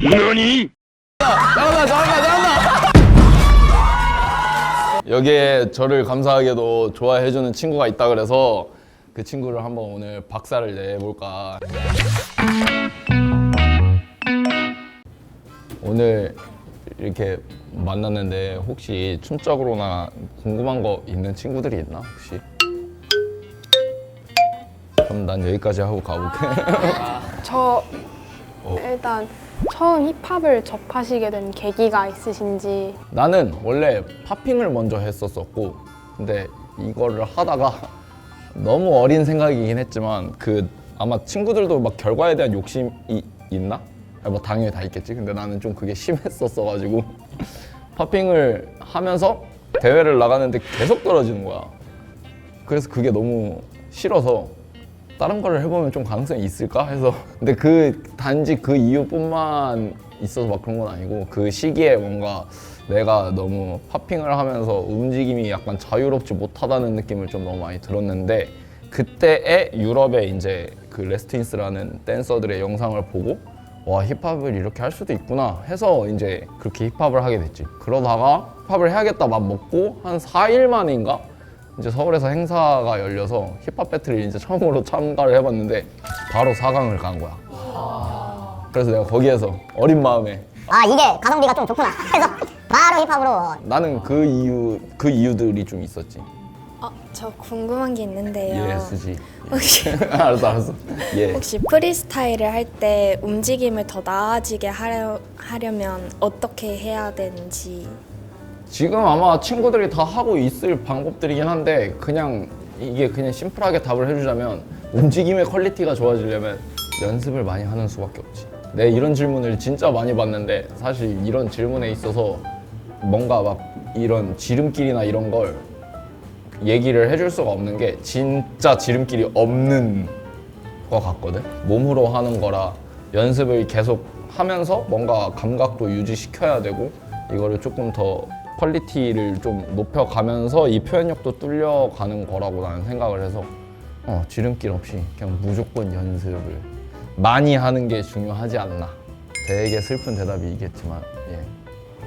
잠깐만 잠깐만 잠깐만 여기에 저를 감사하게도 좋아해주는 친구가 있다 그래서 그 친구를 한번 오늘 박살을 내볼까. 오늘 이렇게 만났는데 혹시 춤적으로나 궁금한 거 있는 친구들이 있나 혹시? 그럼 난 여기까지 하고 가볼게. 저 어. 일단 처음 힙합을 접하시게 된 계기가 있으신지 나는 원래 팝핑을 먼저 했었었고 근데 이거를 하다가 너무 어린 생각이긴 했지만 그 아마 친구들도 막 결과에 대한 욕심이 있나? 뭐 당연히 다 있겠지 근데 나는 좀 그게 심했었어 가지고 팝핑을 하면서 대회를 나가는데 계속 떨어지는 거야 그래서 그게 너무 싫어서 다른 거를 해보면 좀 가능성이 있을까? 해서. 근데 그 단지 그 이유뿐만 있어서 막 그런 건 아니고 그 시기에 뭔가 내가 너무 팝핑을 하면서 움직임이 약간 자유롭지 못하다는 느낌을 좀 너무 많이 들었는데 그때의 유럽의 이제 그 레스트인스라는 댄서들의 영상을 보고 와 힙합을 이렇게 할 수도 있구나 해서 이제 그렇게 힙합을 하게 됐지. 그러다가 힙합을 해야겠다 맘 먹고 한 4일 만인가 이제 서울에서 행사가 열려서 힙합 배틀을 이제 처음으로 참가를 해봤는데 바로 4강을 간 거야. 그래서 내가 거기에서 어린 마음에 아 이게 가성비가 좀 좋구나 그래서 바로 힙합으로 나는 그 이유 그 이유들이 좀 있었지. 어, 저 궁금한 게 있는데요. 예, 수지. 혹시 알았어, 알았어. 예. 혹시 프리스타일을 할 때 움직임을 더 나아지게 하려, 하려면 어떻게 해야 되는지 지금 아마 친구들이 다 하고 있을 방법들이긴 한데 그냥 이게 그냥 심플하게 답을 해주자면 움직임의 퀄리티가 좋아지려면 연습을 많이 하는 수밖에 없지. 내 이런 질문을 진짜 많이 받는데 사실 이런 질문에 있어서 뭔가 막 이런 지름길이나 이런 걸 얘기를 해줄 수가 없는 게 진짜 지름길이 없는 것 같거든. 몸으로 하는 거라 연습을 계속 하면서 뭔가 감각도 유지시켜야 되고 이거를 조금 더 퀄리티를 좀 높여가면서 이 표현력도 뚫려가는 거라고 나는 생각을 해서 어, 지름길 없이 그냥 무조건 연습을 많이 하는 게 중요하지 않나. 되게 슬픈 대답이겠지만 예.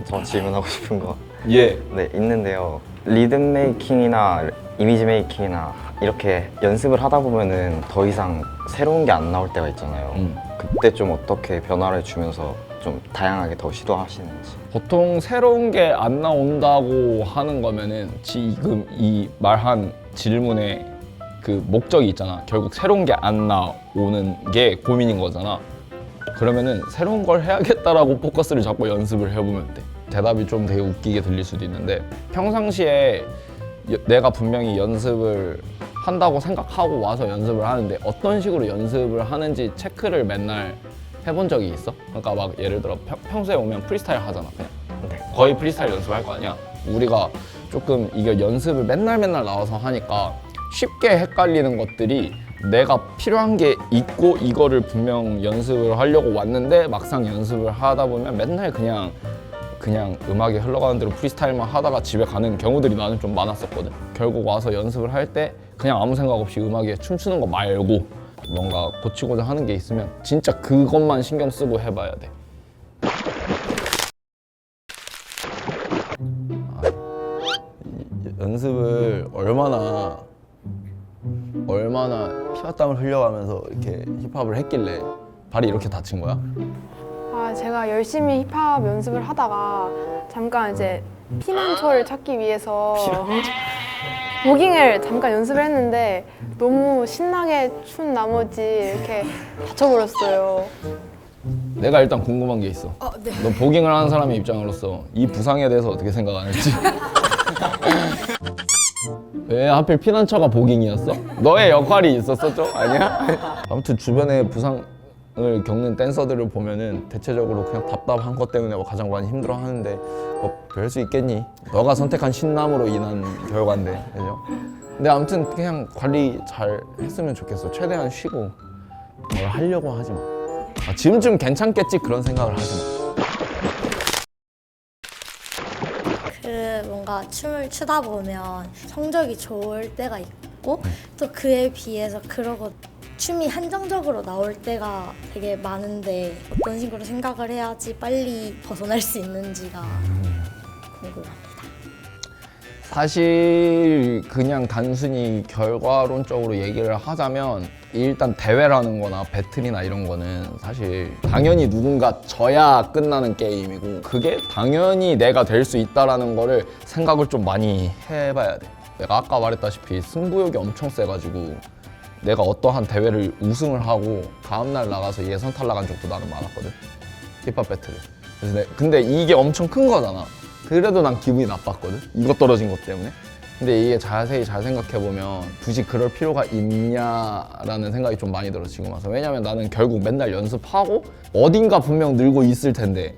저 질문하고 싶은 거 예. 네, 있는데요. 리듬 메이킹이나 이미지 메이킹이나 이렇게 연습을 하다 보면은 더 이상 새로운 게 안 나올 때가 있잖아요. 음. 그때 좀 어떻게 변화를 주면서 좀 다양하게 더 시도하시는지. 보통 새로운 게 안 나온다고 하는 거면은 지금 이 말한 질문의 그 목적이 있잖아. 결국 새로운 게 안 나오는 게 고민인 거잖아. 그러면은 새로운 걸 해야겠다라고 포커스를 잡고 연습을 해보면 돼. 대답이 좀 되게 웃기게 들릴 수도 있는데 평상시에 여- 내가 분명히 연습을 한다고 생각하고 와서 연습을 하는데 어떤 식으로 연습을 하는지 체크를 맨날 해본 적이 있어? 그러니까 막 예를 들어 평, 평소에 오면 프리스타일 하잖아 그냥 네. 거의 프리스타일 연습할 거 아니야 우리가 조금 이게 연습을 맨날 맨날 나와서 하니까 쉽게 헷갈리는 것들이 내가 필요한 게 있고 이거를 분명 연습을 하려고 왔는데 막상 연습을 하다 보면 맨날 그냥 그냥 음악이 흘러가는 대로 프리스타일만 하다가 집에 가는 경우들이 나는 좀 많았었거든. 결국 와서 연습을 할 때 그냥 아무 생각 없이 음악에 춤추는 거 말고 뭔가 고치고자 하는 게 있으면 진짜 그것만 신경 쓰고 해봐야 돼. 아, 이- 연습을 얼마나 얼마나 피와 땀을 흘려가면서 이렇게 힙합을 했길래 발이 이렇게 다친 거야? 아 제가 열심히 힙합 연습을 하다가 잠깐 이제 피난처를 찾기 위해서 보깅을 잠깐 연습을 했는데 너무 신나게 춘 나머지 이렇게 다쳐버렸어요. 내가 일단 궁금한 게 있어. 어, 네. 너 보깅을 하는 사람의 입장으로서 이 부상에 대해서 어떻게 생각 안 했지? 왜 하필 피난처가 보깅이었어? 너의 역할이 있었었죠? 아니야? 아무튼 주변에 부상 을 겪는 댄서들을 보면은 대체적으로 그냥 답답한 것 때문에 뭐 가장 많이 힘들어하는데 뭐별수 있겠니? 너가 선택한 신남으로 인한 결과인데, 그죠? 근데 아무튼 그냥 관리 잘 했으면 좋겠어. 최대한 쉬고 뭘 하려고 하지 마. 아, 지금쯤 괜찮겠지 그런 생각을 하지 마. 그 뭔가 춤을 추다 보면 성적이 좋을 때가 있고 또 그에 비해서 그러고 춤이 한정적으로 나올 때가 되게 많은데 어떤 식으로 생각을 해야지 빨리 벗어날 수 있는지가 궁금합니다. 사실 그냥 단순히 결과론적으로 얘기를 하자면 일단 대회라는 거나 배틀이나 이런 거는 사실 당연히 누군가 져야 끝나는 게임이고 그게 당연히 내가 될 수 있다라는 거를 생각을 좀 많이 해봐야 돼 내가 아까 말했다시피 승부욕이 엄청 세가지고 내가 어떠한 대회를 우승을 하고 다음날 나가서 예선 탈락한 적도 나는 많았거든. 힙합 배틀을 그래서 내, 근데 이게 엄청 큰 거잖아. 그래도 난 기분이 나빴거든. 이거 떨어진 것 때문에. 근데 이게 자세히 잘 생각해보면 굳이 그럴 필요가 있냐라는 생각이 좀 많이 들어 지금 와서. 왜냐면 나는 결국 맨날 연습하고 어딘가 분명 늘고 있을 텐데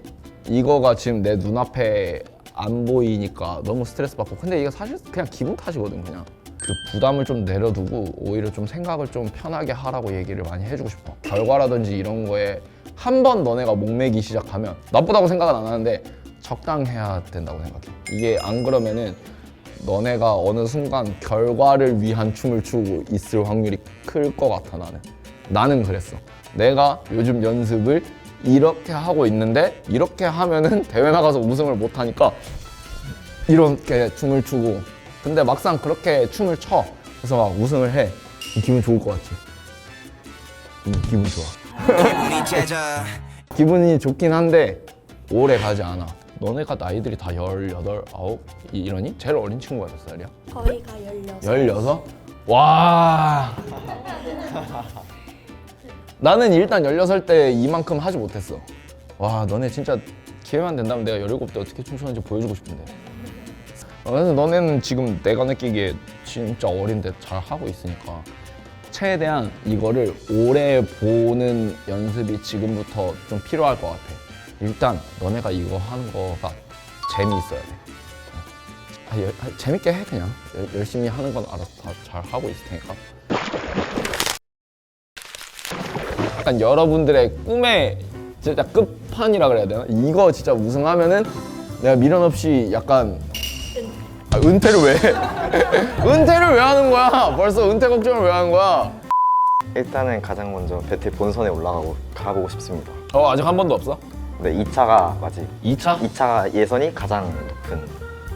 이거가 지금 내 눈앞에 안 보이니까 너무 스트레스 받고. 근데 이게 사실 그냥 기분 탓이거든 그냥 그 부담을 좀 내려두고 오히려 좀 생각을 좀 편하게 하라고 얘기를 많이 해주고 싶어. 결과라든지 이런 거에 한 번 너네가 목매기 시작하면 나쁘다고 생각은 안 하는데 적당해야 된다고 생각해. 이게 안 그러면은 너네가 어느 순간 결과를 위한 춤을 추고 있을 확률이 클 것 같아 나는. 나는 그랬어. 내가 요즘 연습을 이렇게 하고 있는데 이렇게 하면은 대회 나가서 우승을 못 하니까 이렇게 춤을 추고 근데 막상 그렇게 춤을 춰 그래서 막 우승을 해 기분 좋을 것 같지 음, 기분 좋아 기분이 좋긴 한데 오래 가지 않아 너네가 나이들이 다 18, 9 이러니? 제일 어린 친구가 몇 살이야? 저희가 16. 16? 와. 나는 일단 16살 때 이만큼 하지 못했어. 와, 너네 진짜 기회만 된다면 내가 17때 어떻게 춤추는지 보여주고 싶은데. 어, 그래서 너네는 지금 내가 느끼기에 진짜 어린데 잘 하고 있으니까 최대한 이거를 오래 보는 연습이 지금부터 좀 필요할 것 같아. 일단 너네가 이거 하는 거가 재미있어야 돼. 아, 열- 아, 재밌게 해 그냥 열- 열심히 하는 건 알아서 다 잘 하고 있을 테니까 약간 여러분들의 꿈의 진짜 끝판이라 그래야 되나 이거 진짜 우승하면은 내가 미련 없이 약간 아, 은퇴를 왜 해? 은퇴를 왜 하는 거야 벌써 은퇴 걱정을 왜 하는 거야 일단은 가장 먼저 배틀 본선에 올라가고 가보고 싶습니다. 어 아직 한 번도 없어 네, 2차가 맞지? 2차 2차 예선이 가장 높은.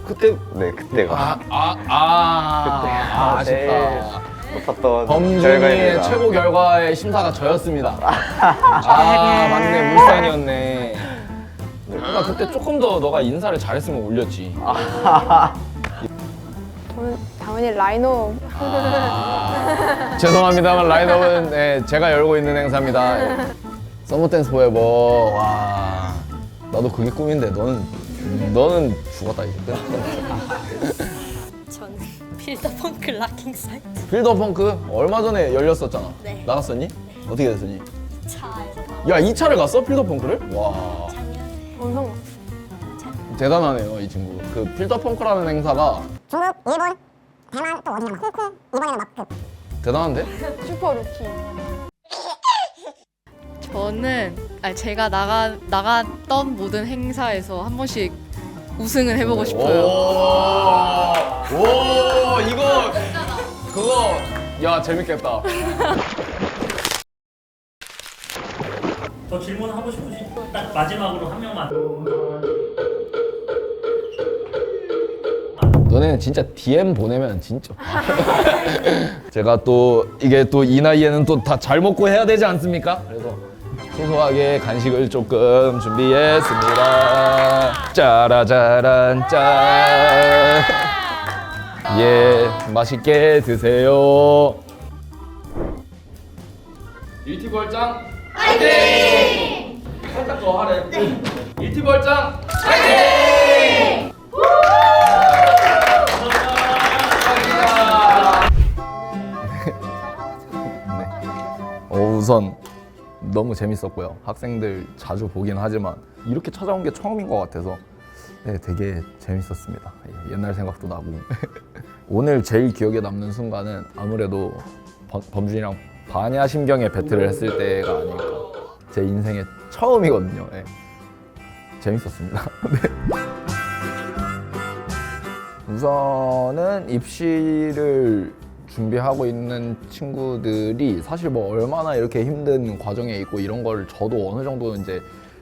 그때 네, 그때가 아 아 아 아, 제일 아쉽다 높았던 범준이의 결과입니다. 최고 결과의 심사가 저였습니다. 아 맞네 물산이었네. 나 그때 조금 더 너가 인사를 잘했으면 올렸지. 저는 당연히 라이노 죄송합니다만 라인업은 네, 제가 열고 있는 행사입니다. 서머 댄스 포에버 와 나도 그게 꿈인데 너는 너는 죽었다 이제. 저는 필더펑크 락킹 사이트 필더 펑크 얼마 전에 열렸었잖아. 네. 나갔었니? 어떻게 됐었니? 차에서 야 2차를 갔어 필더 펑크를? 와. 원성 대단하네요 이 친구. 그 필더 펑크라는 행사가 중국, 일본, 대만 또 어디나 막 홍콩 이번에는 막그 대단한데? 슈퍼 루키 저는 아니, 제가 나가 나갔던 모든 행사에서 한 번씩 우승을 해보고 싶어요. 오, 오 이거 그거 야 재밌겠다. 더 질문 하고 싶으신 딱 마지막으로 한 명만 너네는 진짜 DM 보내면 진짜. 제가 또 이게 또 이 나이에는 또 다 잘 먹고 해야 되지 않습니까? 그래서 소소하게 간식을 조금 준비했습니다. 짜라짜란 짠. 예, 맛있게 드세요. 일티 벌장 화이팅! 살짝 더 하래. 일티 벌장 어, 우선 너무 재밌었고요. 학생들 자주 보긴 하지만 이렇게 찾아온 게 처음인 것 같아서 네, 되게 재밌었습니다. 예, 옛날 생각도 나고 오늘 제일 기억에 남는 순간은 아무래도 범- 범준이랑 반야 심경의 배틀을 했을 때가 아닐까. 제 인생의 처음이거든요. 예. 재밌었습니다. 네. 우선은 입시를 준비하고 있는 친구들이 사실 뭐 얼마나 이렇게 힘든 과정에 있고 이런 걸 저도 어느 정도 이제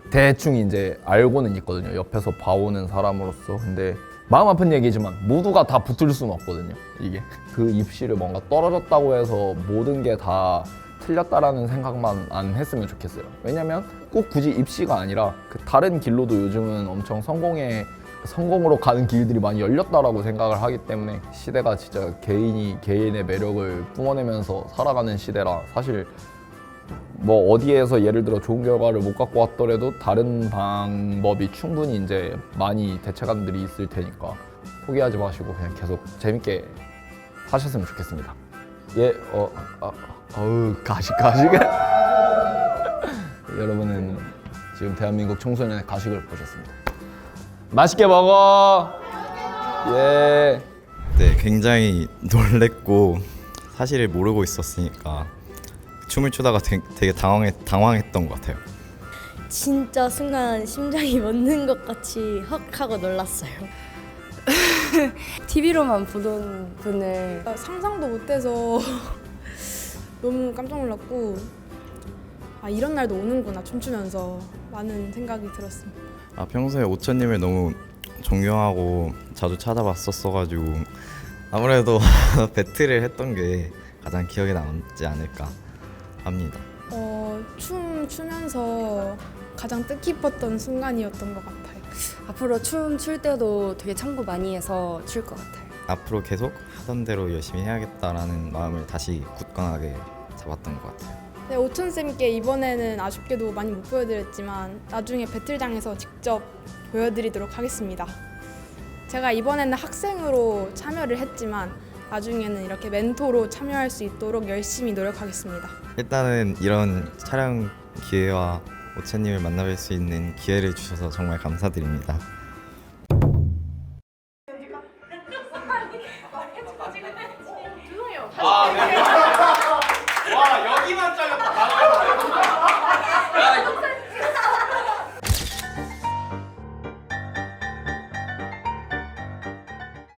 대충 이제 알고는 있거든요. 옆에서 봐오는 사람으로서. 근데 마음 아픈 얘기지만 모두가 다 붙을 수는 없거든요. 이게 그 입시를 뭔가 떨어졌다고 해서 모든 게 다 틀렸다라는 생각만 안 했으면 좋겠어요. 왜냐면 꼭 굳이 입시가 아니라 그 다른 길로도 요즘은 엄청 성공에 성공으로 가는 길들이 많이 열렸다라고 생각을 하기 때문에 시대가 진짜 개인이 개인의 매력을 뿜어내면서 살아가는 시대라 사실 뭐 어디에서 예를 들어 좋은 결과를 못 갖고 왔더라도 다른 방법이 충분히 이제 많이 대체관들이 있을 테니까 포기하지 마시고 그냥 계속 재밌게 하셨으면 좋겠습니다. 예, 어, 아, 어우 가식 가식. 여러분은 지금 대한민국 청소년의 가식을 보셨습니다. 맛있게 먹어. 예. 네, 굉장히 놀랬고 사실을 모르고 있었으니까 춤을 추다가 되, 되게 당황했, 당황했던 것 같아요. 진짜 순간 심장이 멎는 것 같이 헉 하고 놀랐어요. TV로만 보던 분을 상상도 못해서 너무 깜짝 놀랐고 아 이런 날도 오는구나 춤추면서 많은 생각이 들었습니다. 아 평소에 오천님을 너무 존경하고 자주 찾아봤었어가지고 아무래도 배틀을 했던 게 가장 기억에 남지 않을까 합니다. 어, 춤 추면서 가장 뜻깊었던 순간이었던 것 같아요. 앞으로 춤 출 때도 되게 참고 많이 해서 출 것 같아요. 앞으로 계속 하던 대로 열심히 해야겠다라는 마음을 다시 굳건하게 잡았던 것 같아요. 네, 오천 쌤께 이번에는 아쉽게도 많이 못 보여드렸지만 나중에 배틀장에서 직접 보여드리도록 하겠습니다. 제가 이번에는 학생으로 참여를 했지만 나중에는 이렇게 멘토로 참여할 수 있도록 열심히 노력하겠습니다. 일단은 이런 촬영 기회와 오천님을 만나뵐 수 있는 기회를 주셔서 정말 감사드립니다.